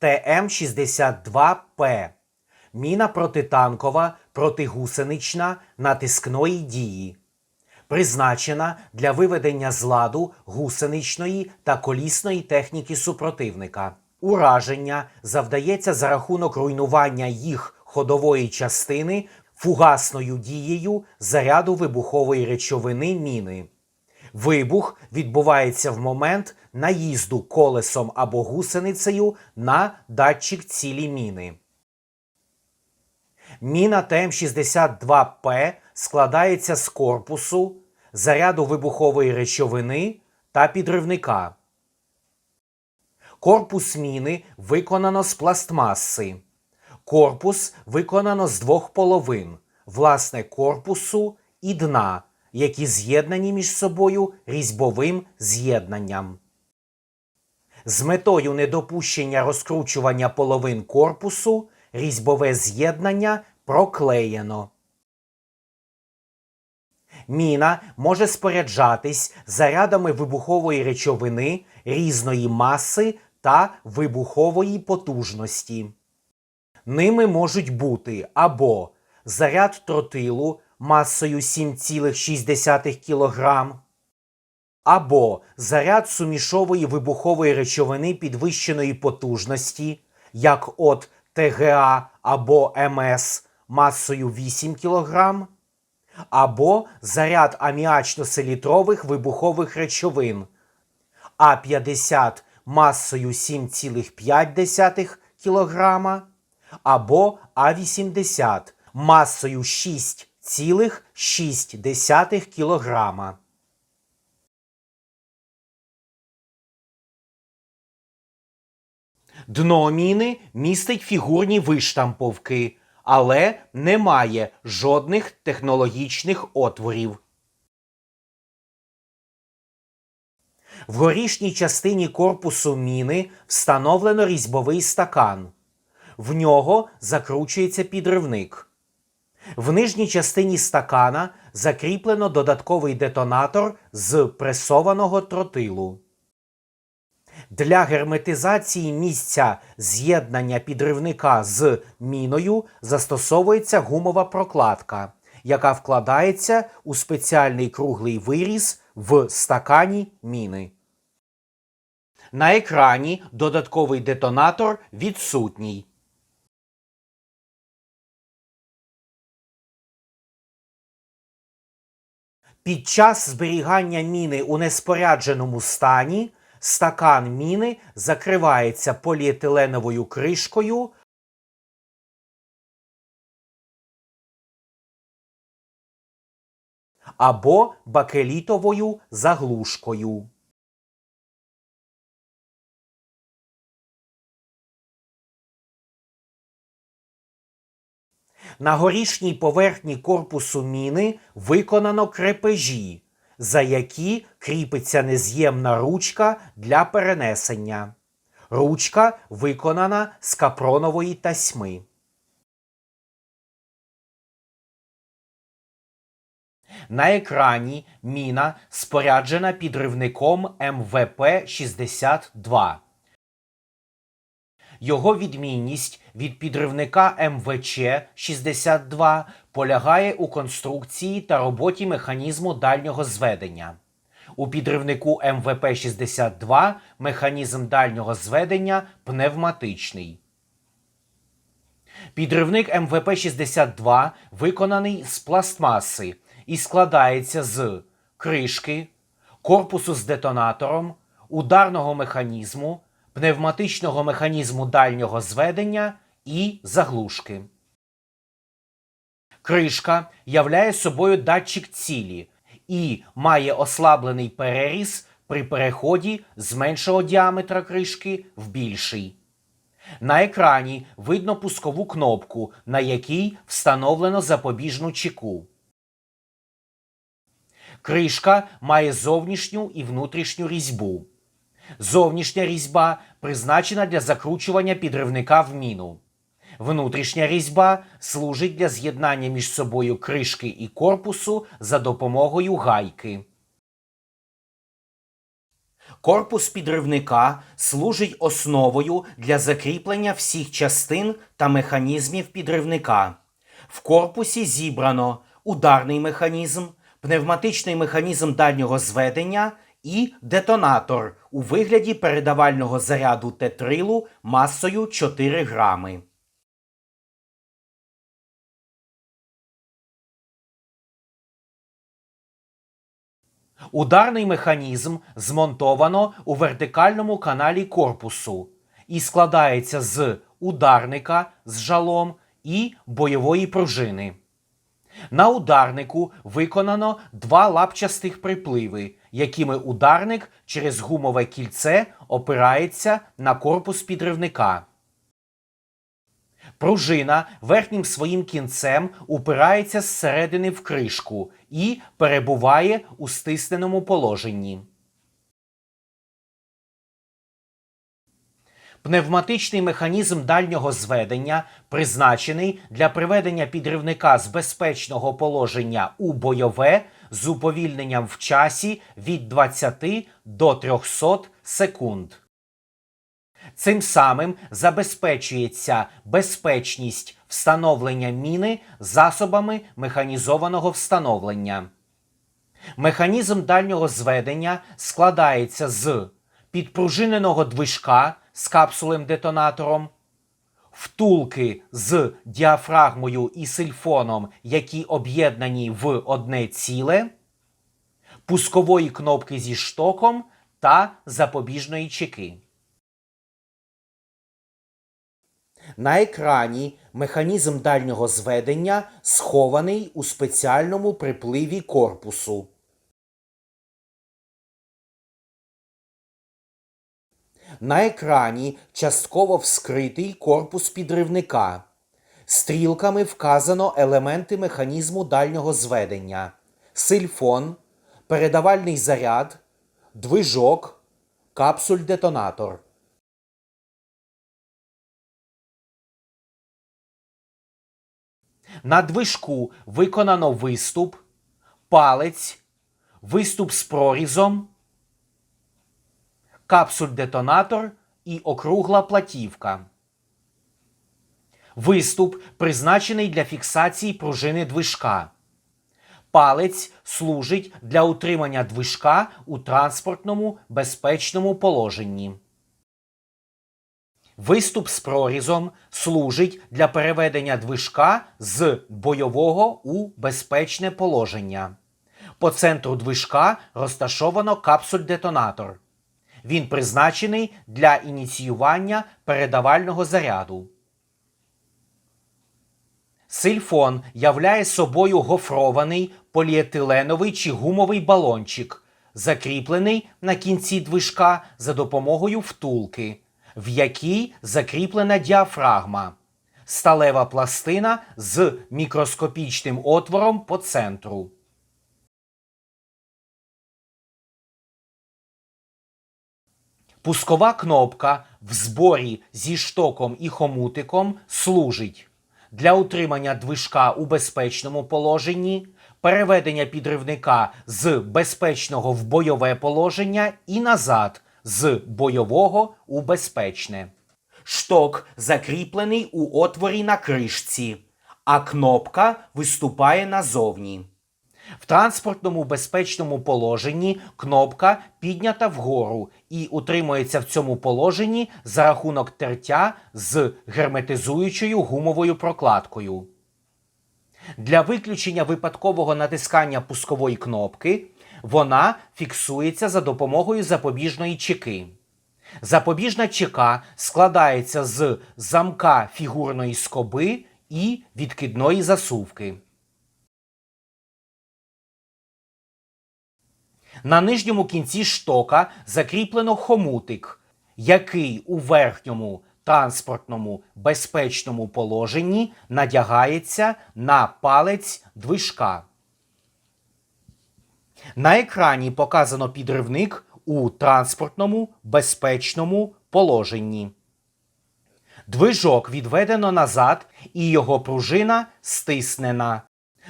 ТМ-62П. Міна протитанкова протигусенична натискної дії. Призначена для виведення з ладу гусеничної та колісної техніки супротивника. Ураження завдається за рахунок руйнування їх ходової частини фугасною дією заряду вибухової речовини міни. Вибух відбувається в момент наїзду колесом або гусеницею на датчик цілі міни. Міна ТМ-62П складається з корпусу, заряду вибухової речовини та підривника. Корпус міни виконано з пластмаси. Корпус виконано з двох половин, власне корпусу і дна, які з'єднані між собою різьбовим з'єднанням. З метою недопущення розкручування половин корпусу різьбове з'єднання проклеєно. Міна може споряджатись зарядами вибухової речовини різної маси та вибухової потужності. Ними можуть бути або заряд тротилу масою 7,6 кг, або заряд сумішової вибухової речовини підвищеної потужності, як от ТГА або МС масою 8 кг, або заряд аміачно-селітрових вибухових речовин А50 масою 7,5 кг, або А80 масою 6,6 кг. Дно міни містить фігурні виштамповки, але не має жодних технологічних отворів. В горішній частині корпусу міни встановлено різьбовий стакан. В нього закручується підривник. В нижній частині стакана закріплено додатковий детонатор з пресованого тротилу. Для герметизації місця з'єднання підривника з міною застосовується гумова прокладка, яка вкладається у спеціальний круглий виріз в стакані міни. На екрані додатковий детонатор відсутній. Під час зберігання міни у неспорядженому стані стакан міни закривається поліетиленовою кришкою або бакелітовою заглушкою. На горішній поверхні корпусу міни виконано крепежі, за які кріпиться нез'ємна ручка для перенесення. Ручка виконана з капронової тасьми. На екрані міна споряджена підривником МВП-62. Його відмінність від підривника МВЧ-62 полягає у конструкції та роботі механізму дальнього зведення. У підривнику МВП-62 механізм дальнього зведення пневматичний. Підривник МВП-62 виконаний з пластмаси і складається з кришки, корпусу з детонатором, ударного механізму, пневматичного механізму дальнього зведення і заглушки. Кришка являє собою датчик цілі і має ослаблений переріз при переході з меншого діаметра кришки в більший. На екрані видно пускову кнопку, на якій встановлено запобіжну чеку. Кришка має зовнішню і внутрішню різьбу. Зовнішня різьба призначена для закручування підривника в міну. Внутрішня різьба служить для з'єднання між собою кришки і корпусу за допомогою гайки. Корпус підривника служить основою для закріплення всіх частин та механізмів підривника. В корпусі зібрано ударний механізм, пневматичний механізм дальнього зведення і детонатор у вигляді передавального заряду тетрилу масою 4 грами. Ударний механізм змонтовано у вертикальному каналі корпусу і складається з ударника з жалом і бойової пружини. На ударнику виконано два лапчастих припливи, якими ударник через гумове кільце опирається на корпус підривника. Пружина верхнім своїм кінцем упирається зсередини в кришку і перебуває у стисненому положенні. Пневматичний механізм дальнього зведення призначений для приведення підривника з безпечного положення у бойове з уповільненням в часі від 20 до 300 секунд. Цим самим забезпечується безпечність встановлення міни засобами механізованого встановлення. Механізм дальнього зведення складається з підпружиненого движка з капсулем-детонатором, втулки з діафрагмою і сильфоном, які об'єднані в одне ціле, пускової кнопки зі штоком та запобіжної чеки. На екрані механізм дальнього зведення схований у спеціальному припливі корпусу. На екрані частково вскритий корпус підривника. Стрілками вказано елементи механізму дальнього зведення: сильфон, передавальний заряд, движок, капсуль-детонатор. На движку виконано виступ, палець, виступ з прорізом, капсуль-детонатор і округла платівка. Виступ призначений для фіксації пружини движка. Палець служить для утримання движка у транспортному безпечному положенні. Виступ з прорізом служить для переведення движка з бойового у безпечне положення. По центру движка розташовано капсуль-детонатор. Він призначений для ініціювання передавального заряду. Сильфон являє собою гофрований поліетиленовий чи гумовий балончик, закріплений на кінці движка за допомогою втулки, в якій закріплена діафрагма, сталева пластина з мікроскопічним отвором по центру. Пускова кнопка в зборі зі штоком і хомутиком служить для утримання движка у безпечному положенні, переведення підривника з безпечного в бойове положення і назад з бойового у безпечне. Шток закріплений у отворі на кришці, а кнопка виступає назовні. В транспортному безпечному положенні кнопка піднята вгору і утримується в цьому положенні за рахунок тертя з герметизуючою гумовою прокладкою. Для виключення випадкового натискання пускової кнопки вона фіксується за допомогою запобіжної чеки. Запобіжна чека складається з замка фігурної скоби і відкидної засувки. На нижньому кінці штока закріплено хомутик, який у верхньому транспортному безпечному положенні надягається на палець движка. На екрані показано підривник у транспортному безпечному положенні. Движок відведено назад і його пружина стиснена.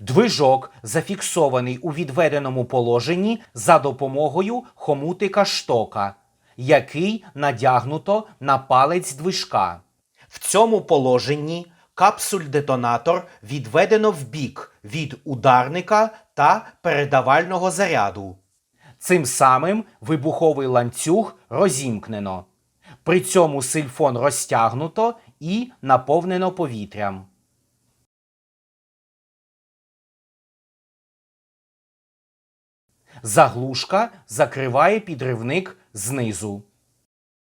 Движок зафіксований у відведеному положенні за допомогою хомутика штока, який надягнуто на палець движка. В цьому положенні капсуль-детонатор відведено вбік від ударника та передавального заряду. Цим самим вибуховий ланцюг розімкнено. При цьому сильфон розтягнуто і наповнено повітрям. Заглушка закриває підривник знизу.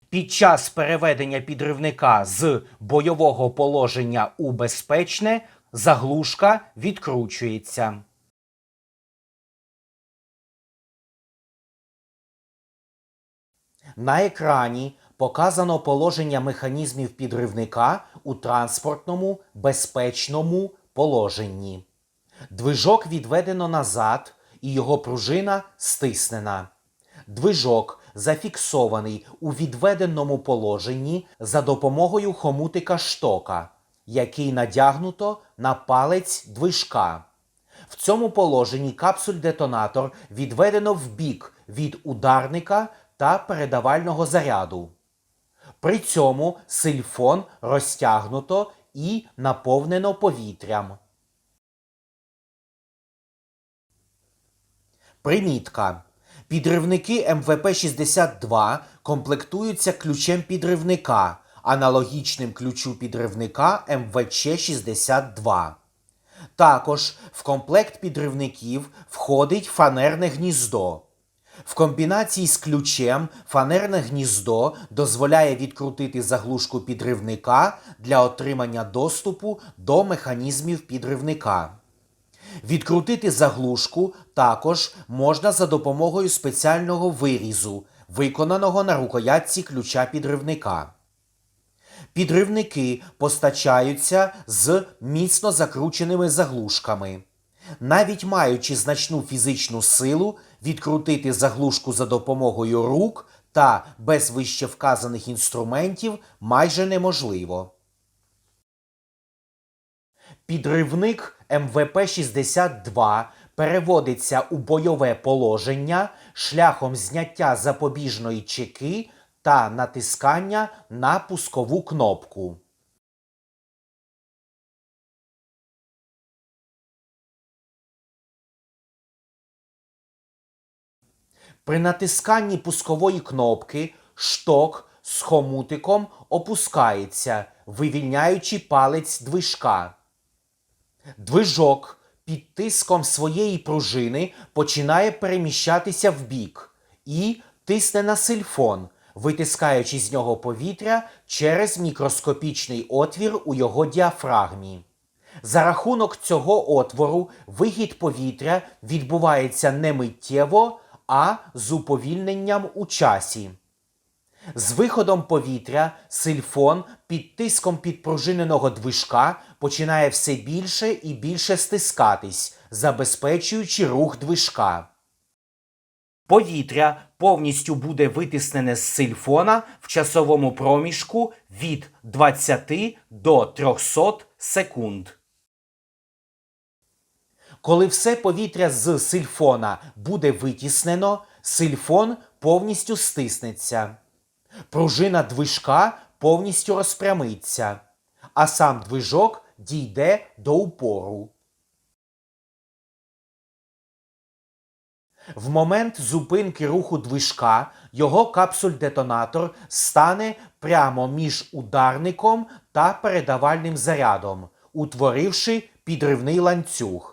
Під час переведення підривника з бойового положення у безпечне заглушка відкручується. На екрані показано положення механізмів підривника у транспортному безпечному положенні. Движок відведено назад і його пружина стиснена. Движок зафіксований у відведеному положенні за допомогою хомутика штока, який надягнуто на палець движка. В цьому положенні капсуль-детонатор відведено вбік від ударника та передавального заряду. При цьому сильфон розтягнуто і наповнено повітрям. Примітка. Підривники МВП-62 комплектуються ключем підривника, аналогічним ключу підривника МВЧ-62. Також в комплект підривників входить фанерне гніздо. В комбінації з ключем фанерне гніздо дозволяє відкрутити заглушку підривника для отримання доступу до механізмів підривника. Відкрутити заглушку також можна за допомогою спеціального вирізу, виконаного на рукоятці ключа підривника. Підривники постачаються з міцно закрученими заглушками. Навіть маючи значну фізичну силу, відкрутити заглушку за допомогою рук та без вище вказаних інструментів майже неможливо. Підривник МВП-62 переводиться у бойове положення шляхом зняття запобіжної чеки та натискання на пускову кнопку. При натисканні пускової кнопки шток з хомутиком опускається, вивільняючи палець движка. Движок під тиском своєї пружини починає переміщатися вбік і тисне на сильфон, витискаючи з нього повітря через мікроскопічний отвір у його діафрагмі. За рахунок цього отвору вихід повітря відбувається не миттєво, а з уповільненням у часі. З виходом повітря сильфон під тиском підпружиненого движка починає все більше і більше стискатись, забезпечуючи рух движка. Повітря повністю буде витиснене з сильфона в часовому проміжку від 20 до 300 секунд. Коли все повітря з сильфона буде витіснено, сильфон повністю стиснеться. Пружина движка повністю розпрямиться, а сам движок дійде до упору. В момент зупинки руху движка його капсуль-детонатор стане прямо між ударником та передавальним зарядом, утворивши підривний ланцюг.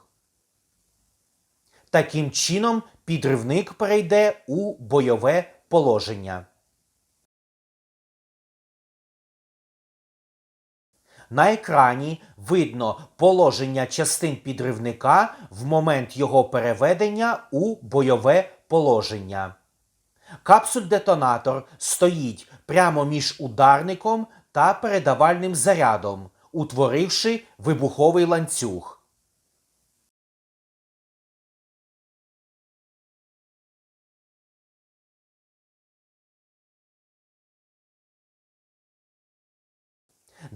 Таким чином, підривник перейде у бойове положення. На екрані видно положення частин підривника в момент його переведення у бойове положення. Капсуль-детонатор стоїть прямо між ударником та передавальним зарядом, утворивши вибуховий ланцюг.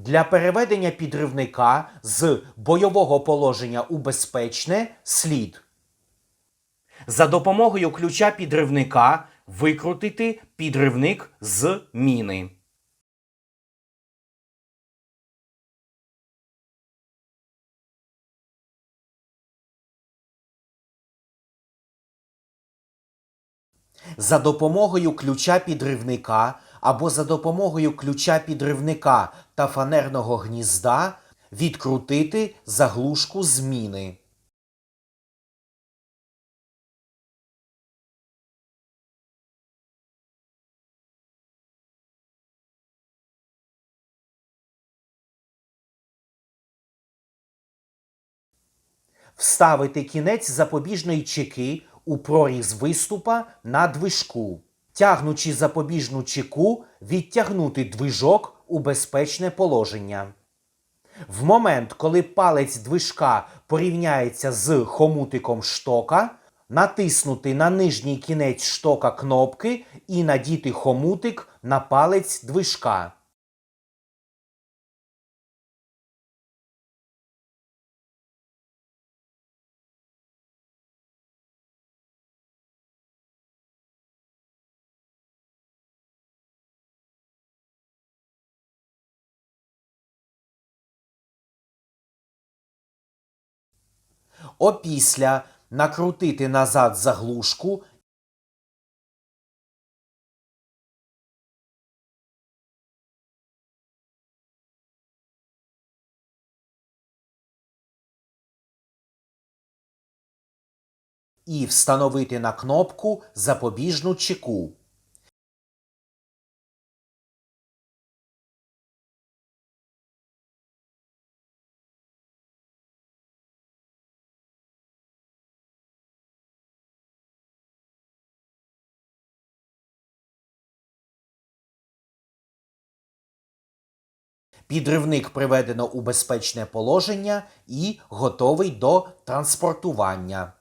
Для переведення підривника з бойового положення у безпечне слід за допомогою ключа підривника викрутити підривник з міни. За допомогою ключа підривника або за допомогою ключа підривника та фанерного гнізда відкрутити заглушку зміни. Вставити кінець запобіжної чеки у проріз виступа на движку. Тягнучи запобіжну чеку, відтягнути движок у безпечне положення. В момент, коли палець движка порівняється з хомутиком штока, натиснути на нижній кінець штока кнопки і надіти хомутик на палець движка. Опісля накрутити назад заглушку і встановити на кнопку запобіжну чеку. Підривник приведено у безпечне положення і готовий до транспортування.